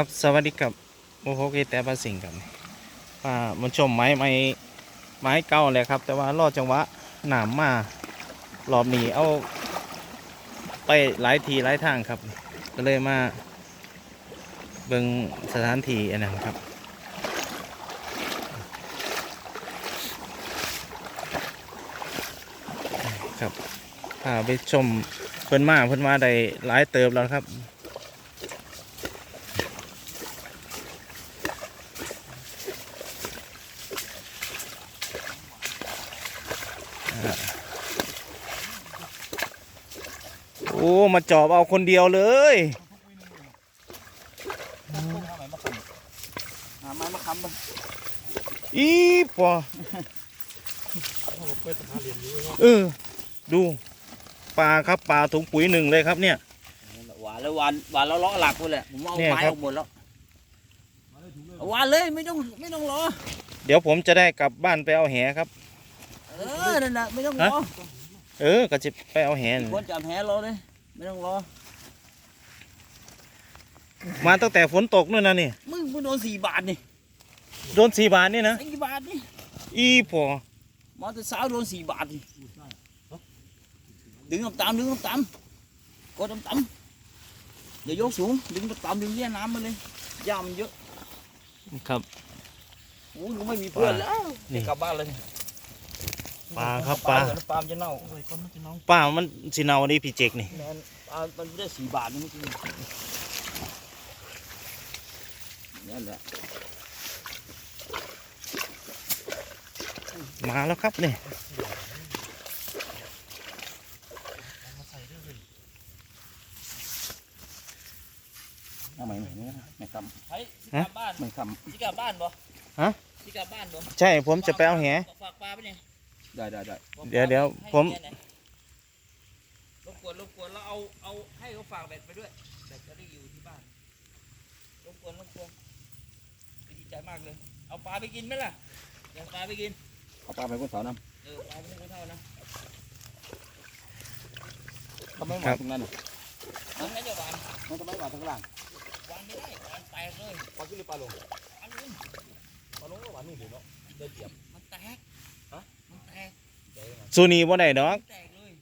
ครับสวัสดีครับโมโหเกแต่ปลาสิงครับอ่ามันชมไม้ไม้ไม้เก่าเลยครับ แต่ว่ารอจังหวะหนามมารอบนี้เอา ไปหลายทีหลายทางครับ ก็เลยมาเบิ่งสถานที่อันนั้นครับ ครับพาไปชมเพิ่นมาเพิ่นมาได้หลายเติบแล้วครับ อ้มาจอบเอาคนเดียวเลยหาไม้มาค้ำไปอีปอเออ ดูปลาครับปลาถุงปุ๋ยหนึ่งเลยครับเนี่ย หวานแล้วหวานหวานแล้วล้อหลักเลยแหละผมเอาเนี่ยไม้ครัอบอกหมดแล้วหวานเลยไม่ต้องไม่ต้องรอเดี๋ยวผมจะได้กลับบ้านไปเอาแหครับ เออนั่นแหละไม่ต้องรอเออก็จะไปเอาแหน คนจับแหรอเลย ไม่ต้องรอมาตั้งแต่ฝนตกนู่นนะนี่ มึงมึงโดนสี่บาทนี่โดนสี่บาทนี่นะ สี่บาทนี่อีปอมาแต่เช้าโดนสี่บาทนี่ดึงตามๆดึงตามๆกดตามๆอย่ายกสูงดึงตามๆดึงเลี้ยน้ำมาเลยยามันเยอะครับโอ้ยกูไม่มีเพื่อนแล้วนี่กลับบ้านเลย ปลาครับปลาเหมือนปลามันจะเน่าปลามันสิเนาดีพี่เจกนี่แมนปลามันได้สี่บาทนี่เมื่อกี้นั่นแหละมาแล้วครับนี่ทำไมไม่ไม่ไม่คเฮ้ยสิกลับบ้านำไม่คสิกลับบ้านบ่ฮะสิกลับบ้านบ่ใช่ผมจะไปเอาแหฝากปลาไปเนี่ยำ ได้ได้ได้เดี๋ยวเดี๋ยวให้ผมเมียหน่อยรบกวนรบกวนแล้วเอาเอาให้เขาฝากแบตไปด้วยแบตจะได้อยู่ที่บ้านรบกวนรบกวนดีใจมากเลย เอาปลาไปกินไหมล่ะอยากปลาไปกินเอาปลาไปก้นเสาน้เออปลาไม่ใช่เท่านะำทำไมหวานตรงนั้นอะมันไม่จะหวานมันทำไมหวานตรงล่างหวานไม่ได้หวานแตกเลยปลาขึ้นหรือปลาลงอันนี้ปลาลงก็หวานนี่เลยเนาะได้เปรียบ มันแตกฮะมันแตก ซูนีบ่ได้ดอกแตกเลย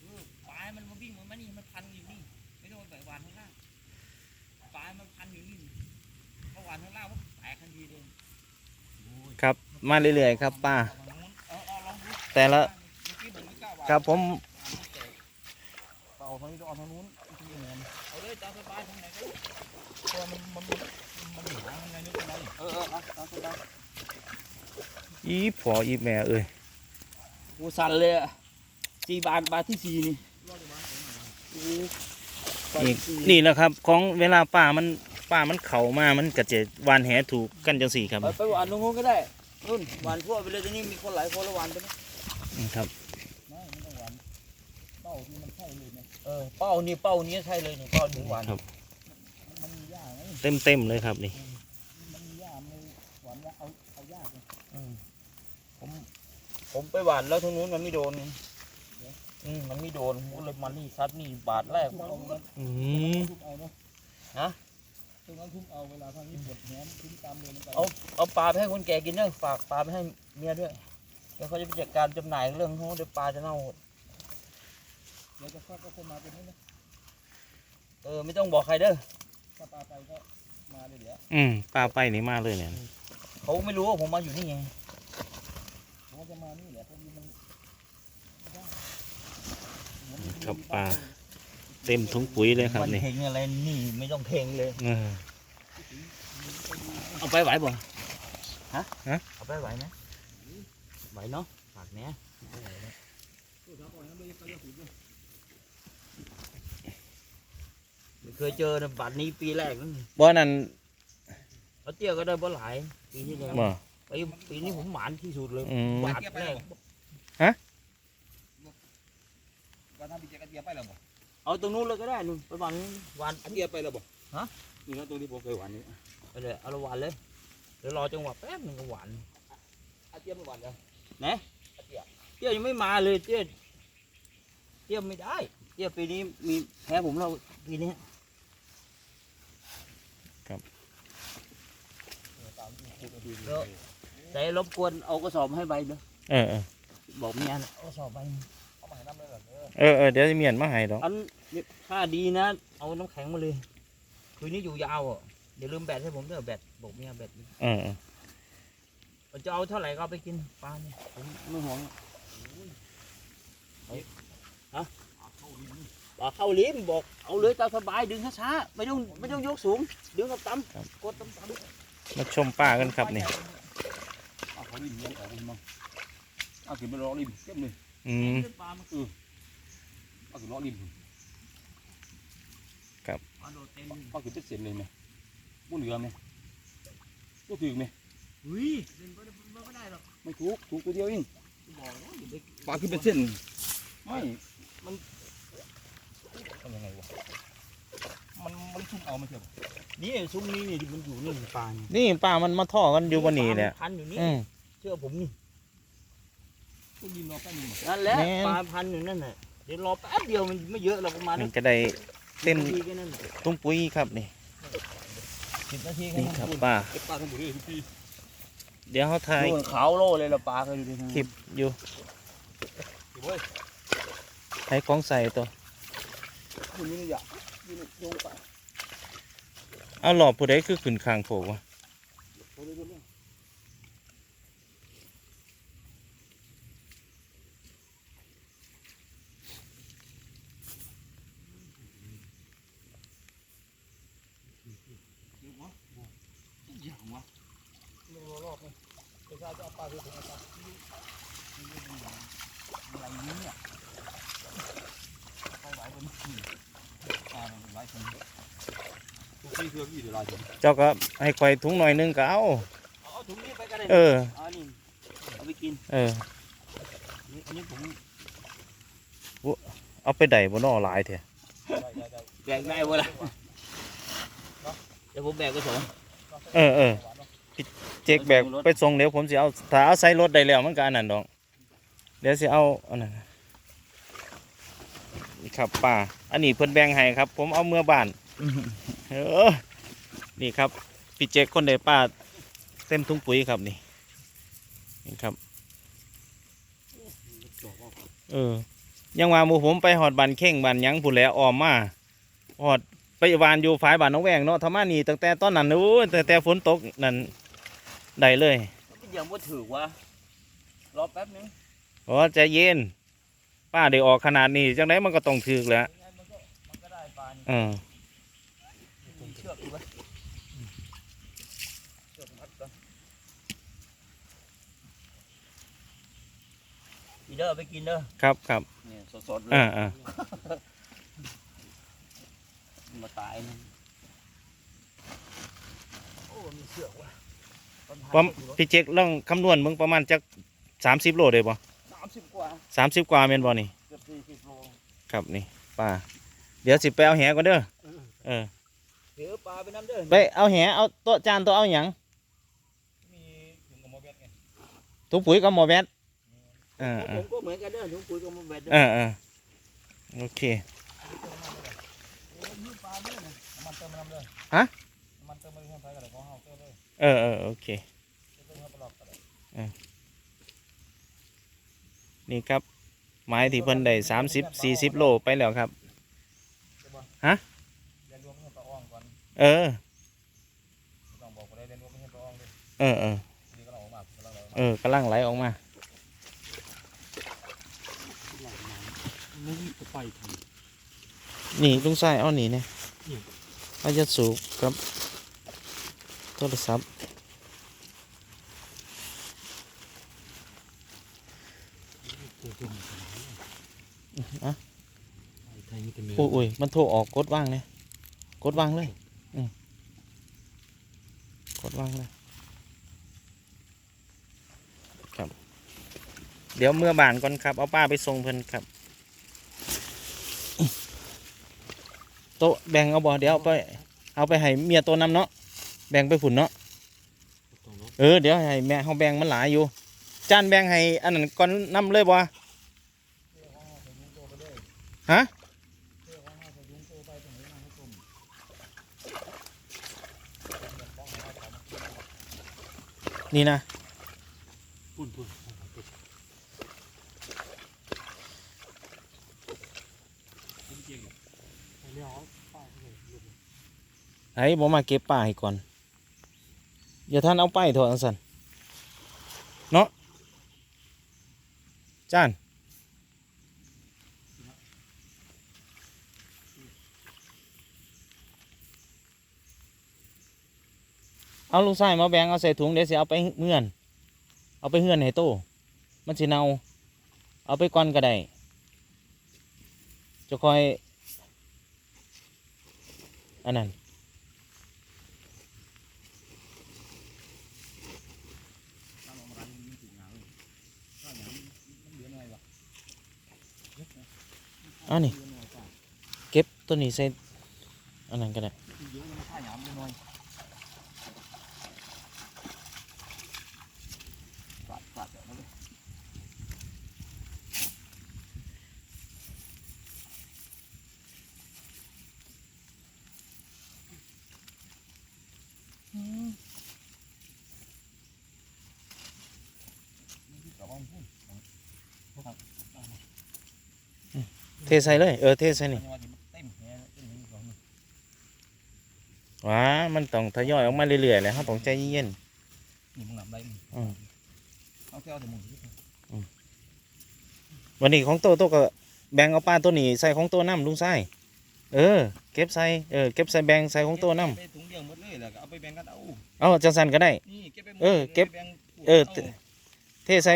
เออปลายมันมาวิ่งมันมานี่มันพันอยู่นี่ ไม่ต้องไปหวานข้างล่างปลายมันพันอยู่นี่พอหวานข้างล่างมันแตกทันทีเลยครับ มาเรื่อยๆครับ ป้า เอาเอาลองดูแต่ละเมื่อกี้เหมือนไม่กล้าหวานครับผมเอาทางนี้ต้องเอาทางนู้นเอาเลยตามสบายทางไหนก็ได้ตัวมันมันมันหนาไงนี่เป็นไรเออเออเอาเอาเอาอีพออีแม่เอ้ย กูสั่นเลยอะสี่บาทบาทที่สี่นี่โอ้นี่นี่แหละครับ ของเวลาป่ามันป่ามันเข่ามามันกระเจวานแหถูกกันจังสี่ครับไปไปหวานตรงนู้นก็ได้นู่นหวานทั่วไปเลยตรงนี้มีคนหลายคนแล้วหวานไปนะนี่ครับเป้าที่มันใช่เลยนะเออเป้านี่เป้านี้ใช่เลยนี่เป้านี้หวานครับมันมีหญ้าไงเต็มเต็มๆเลยครับนี่มันมีหญ้ามันหวานเอาเอาหญ้าไงผม ผมไปหวานแล้วทางนู้นมันไม่โดนไงอืมมันไม่โดนผมก็เลยมานี่ซัดนี่บาทแรกอืมฮะตรงนั้นทุ่มเอาเวลาทางนี้ปวดแขนทุ่มตามเลยมันไปเอาเอาปลาไปให้คนแก่กินเนอะฝากปลาไปให้เมียด้วยเดี๋ยวเขาจะไปจัดการจำหน่ายเรื่องเขาเดี๋ยวปลาจะเน่าหมดเดี๋ยวจะฟักก็เข้ามาเป็นนี้นะเออไม่ต้องบอกใครเด้อถ้าปลาไปก็มาเลยเดี๋ยวอืมป่าไปนี่มาเลยเนี่ยเขาไม่รู้ว่าผมมาอยู่นี่ไงผ มว่าจะมานี่แหละพอดีมันครับป่าเต็มถุงปุ๋ยเลยครับมันนี่เทงอะไรนี่ไม่ต้องเทงเลย เออเอาไปไหวบ่ฮะฮะเอาไปไหวไหมไหวเนาะฝากแหน่ไม่เคยเจอนะบัตรนี้ปีแรกนั่นบ่นั่นเอาเตี้ยก็ได้บ่หลายปีที่แล้วบ่ ปีปีนี้ผมหมานที่สุดเลยอืมบาทแรกวันทำปีเจกระเทียมไปแล้วบ่เอาตรงนู้นเลยก็ได้นู่นไปหวานหวาน อันเทียมไปแล้วบ่ฮะ นี่นะตรงที่ผมเคยหวานนี่ไปเลยเอาละหวานเลยเดี๋ยวรอจังหวะแป๊บหนึงก็หวานอันเทียมไม่หวานแล้วเตี้ยยังไม่มาเลยเตี้ยเตี้ยไม่ได้เตี้ยปีนี้มีแพ้ผมเราปีนี้แล้ว แต่รบกวนเอากระสอบให้ใบเด้อเออเออบอกเมียนะเอากระสอบใบเอามาให้น้ำเลยเหรอเออเออเออเดี๋ยวจะเมียนมาให้ดอกอันนี้ถ้าดีนะ เอาน้ำแข็งมาเลยคืนนี้อยู่ยาวอะอย่าลืมแบตให้ผมด้วยแบตบอกเมียแบตเออเออมันจะเอาเท่าไหร่ก็เอาไปกินปลาเนี่ยผมไม่ห่วงฮะปลาเข้าลิ้มบอกเอาเลยตามสบายดึงช้าๆไม่ต้องไม่ต้องยกสูงดึงต่ำๆกดต่ำมาชมป้ากันครับนี่ เอาเขาริมเลี้ยงออกไปมั้งเอาขึ้นไปรอริมเต็มเลยอืมๆปลามันเอาขึ้นรอริมปลาโดดเต็มเลยเอาขึ้นเป็นเส้นเลยไหมบุ้เหลือไหมบุ้ถือไหมเฮ้ยเล่นก็ไม่ได้หรอกไม่ถูกถูกตัวเดียวเองบอกแล้วอย่าไปปลาขึ้นเป็นเส้นไม่มันทำยังไงวะมันมันซุ่มเอาไม่ใช่เหรอนี่ซุ้มนี้นี่ที่มันอยู่นี่ปลานี่นี่ป้ามันมาท่อกันอยู่วันนี้เนี่ยปลามัพันอยู่นี่อืม เชื่อผมนี่ต้องยินรอแป๊บนึงเหรอนั่นแหละแม่น ปลาพันอยู่นั่นแหละเดี๋ยวรอแป๊บเดียวมันไม่เยอะหรอกประมาณมันั้นนจะได้เต้นทีแค่นั้นน่ะตุ้มปุ้ยครับนี่สิบนาทีแค่นี่นั้นครับป้าเก็บปลาทั้งหมดเลยทุกทีเดี๋ยวเขาถ่ายโดนขาวโล่เลยละปลาเคยดูดิคลิปอยู่เดี๋ยวเว้ยให้ของใส่ตัวคุณนี่อยากยืนโยงไปเอาหลอบผู้ใดคือขึ้นคางโผล่วะ โอ้ยเดี๋ยวเดี๋ยว อย่างวะ เดี๋ยวรอบๆเลยเดี๋ยวจะเอาปลาไปผมเอาปลา อะไรนี้เนี่ย ไปหลายคนอืมปลามันหลายคน ทุกทีคือพี่เดี๋ยวหลายคนเจ้าก็ให้ควายถุงหน่อยนึงก็เอา เอาถุงนี้ไปก็ได้เออ เอานี่เอาไปกินเออ นี่อันนี้ผมเอาไปได้บนนอหลายเถอะได้ได้ได้แบกได้บ่ล่ะเดี๋ยวผมแบกไปสองเออเออเจ๊กแบกไปส่งเดี๋ยวผมสิเอาถ้าเอาใส่รถได้แล้วมันก็อันนั้นดอกเดี๋ยวสิเอาอันนั้นนี่ครับป้าอันนี้เพิ่นแบ่งให้ครับ ผมเอาเมื่อบ้าน เออนี่ครับพี่เจ๊กคนใดป้าเต็มถุงปุ๋ยครับนี่นี่ครับ เออ ยังว่าหมู่ผมไปหอดบันเข่งบันหยังผู้นแหล้วออมมาหอดไปวานอยู่ฝายบ้านน้องแวงเนาะทำมานี่ตั้งแต่ตอนนั้นนู้นตั้งแต่ฝนตกนั่นได้เลยมันยังบ่ถือวะรอแป๊บนึงโอ้ใจเย็น ป้าได้ออกขนาดนี้จังไดมันก็ต้องถึกแหล้วยังไงมันก็มันก็ได้ปลานี่เออมีเชือกอยู่ปะเชือกมัดก่อนอีเด้อเอาไปกินเด้อครับครับเนี่ยสดๆเลยอ่าอ่ามาตายนะโอ้มีเชือกว่ะต้นไม้ว่าพี่เจ๊กลองคำนวณมึงประมาณจักสามสิบโลได้บ่สามสิบกว่าสามสิบกว่าเมนบ่นี่เกือบสี่สิบโลครับนี่ป้าเดี๋ยวสิไปเอาแหก่อนเด้อเออ เดี๋ยวปลาไปน้ำเด้อไปเอาแหเอาโต๊ะจานโต๊ะเอาหยังมีถุงกับโมเบสไงถุงปุ๋ยกับหมอแบดเออผมก็เหมือนกันเด้อถุงปุ๋ยกับมันแบดเด้เอออเออโอเคน้ำมันเติมมาน้ำเลยฮะน้ำมันเติมมาเพื่อนไทยกันเลยของเฮาเติมเลยเออเออโอเคเติมมาตลอดกันเลยนี่ครับไม้ที่เพิ่นได้สามสิบสี่สิบโลไปแล้วครับเเออต้องบอกคนได้เรียนรวมไม่ให้ปลาอ่องด้วยเออเออนี่ก็เราออกมากำลังเราเออกำลังไหลออกมาไม่จะไปทีนี่ลุงชายเอาหนีเนี่ยเอาจะสูบครับโทรศัพท์อะไทยมีแต่เนื้ออุ้ยอุ้ยมันโทรออกกดว่างเลยกดว่างเลยอืม กดว่างเลยครับ เดี๋ยวเมื่อบานก่อนครับ เอาป้าไปส่งเพิ่นครับโตแบ่งเอาบ่เดี๋ยวเอาไป เอาไปให้เมียโตัวนำเนาะแบ่งไปฝุ่นเนาะเออเดี๋ยวให้แม่เขาแบ่งมันหลายอยู่จานแบ่งให้อันนั้นก่อนนำเลยบ่ฮะ นี่นะปุ่นปุ่นไอ้บ่มาเก็บป่าให้ก่อน อย่าท่านเอาไปเถอะสันเนาะจ้าน เอาลูกชายมาแบ่งเอาใส่ถุงเดี๋ยวสิเอาไปเมื่อน เอาไปเฮือนให้โตมันสิเนาเอาไปก่อนก็ได้จะคอยอันนั้นอันนี้เหลือหน่อยวะอันนี้เหลือหน่อยป่ะเก็บตัวนี้ใส่อันนั้นก็ได้ ที่เยอะมันค่าหยามเหลือหน่อยปาดปาดเดี๋ยวมาเลย เทใส่เลย เออเทใส่นี่เต็มแฮะเต็มนี่ก่อนว้ามันต้องทยอยออกมาเรื่อยๆเลยครับต้องใจเย็นนี่มึงหลับได้มึงอืมเอาแค่เอาแต่มึงๆวันนี้ของโตโตก็แบ่งเอาปลาตัวนี้ใส่ของโตน้ำลุงไส้เออ เก็บใส่เออเก็บใส่แบ่งใส่ของโตน้ไปถุงเดียวหมดเลยแล้วก็เอาไปแบ่งกันเอาำเอาจังสันก็ได้นี่เก็บไปหมดเออเก็บไปแบ่งเออาเทใส่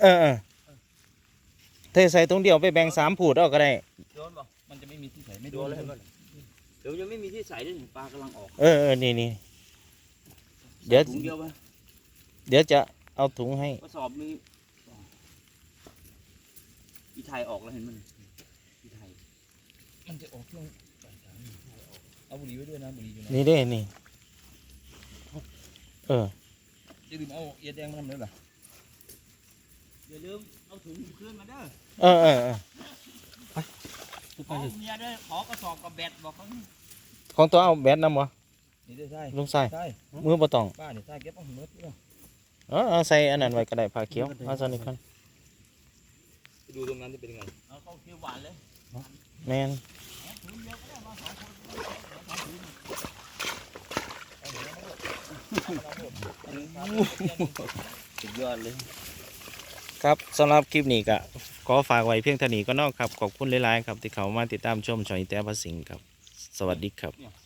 เอาเอ เอาเอาเออเออเทใส่ตรงเดียวไปแบ่งสามผูดเอาก็ได้โดนบ่มันจะไม่มีที่ใส่ไม่โดโดนนเลเลยยเดี๋ยวยังไม่มีที่ใส่ด้วยปลากำลังออกเออเออนี่นี่เดี๋ยวถุงเดียวไปเดี๋ยวจะเอาถุงให้กระสอบนึงอีไทยออกแล้วเห็นมันอีไทยมันจะออกช่วงบ่ายสามเอาบุหรี่ไว้ด้วยนะบุหรี่อยู่ไหนนี่เด้นี่เออจะลืมเอาเอียดแดงมาทำเลยเหรอ อย่าลืมเอาถุงคืนมาเด้อเออเออเออขอเมียด้วยขอกระสอบกับแบตบอกเขาของตัวเอาแบตน้ำวะนี่ด้วยใช่ลุงไส้ใช่มือบ่ต้องป้าเนี่ยใช่เก็บเอาหมดเลยเออเอาใส่อันนั้นไว้ก็ได้ผ้าเขียวเอาใส่นี่ก่อนไปดูตรงนั้นจะเป็นยังไงเอาเข้าเคี่ยวหวานเลยแมนถุงเดียวก็ได้มาสองคนสุดยอดเลย ครับสำหรับคลิปนี้ก็ขอฝากไว้เพียงเท่านี้ก็นอกครับ ขอบคุณหลายๆครับ ที่เขามาติดตามชมชอยแต่ภาสิงห์ครับ สวัสดีครับ